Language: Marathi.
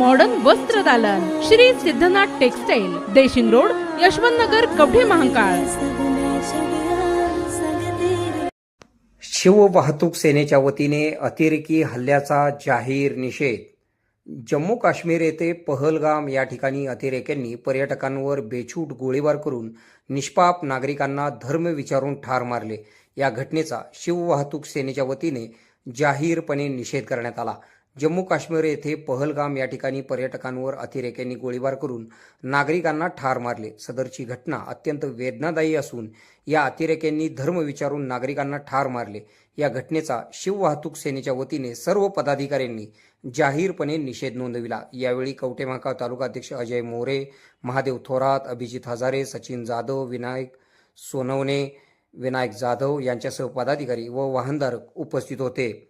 मॉडर्न वस्त्र दालन. Shri Siddhanath textile Deshing road Yashwant Nagar Kavathe Mahakal. Shiv वाहतूक सेनेच्या वतीने अतिरेकी हल्ल्याचा जाहीर निषेध. जम्मू काश्मीर येथे पहलगाम या ठिकाणी अतिरेक्यांनी पर्यटकांवर बेछूट गोळीबार करून निष्पाप नागरिकांना धर्म विचारून ठार मारले. या घटनेचा शिव वाहतूक सेनेच्या वतीने जाहीरपणे निषेध करण्यात आला. जम्मू काश्मीर येथे पहलगाम या ठिकाणी पर्यटकांवर अतिरेक्यांनी गोळीबार करून नागरिकांना ठार मारले. सदरची घटना अत्यंत वेदनादायी असून या अतिरेक्यांनी धर्म विचारून नागरिकांना ठार मारले. या घटनेचा शिव वाहतूक सेनेच्या वतीने सर्व पदाधिकाऱ्यांनी जाहीरपणे निषेध नोंदविला. यावेळी कवटेमाका तालुका अध्यक्ष अजय मोरे महादेव थोरात अभिजित हजारे सचिन जाधव विनायक सोनवणे विनायक जाधव यांच्यासह पदाधिकारी व वाहनधारक उपस्थित होते.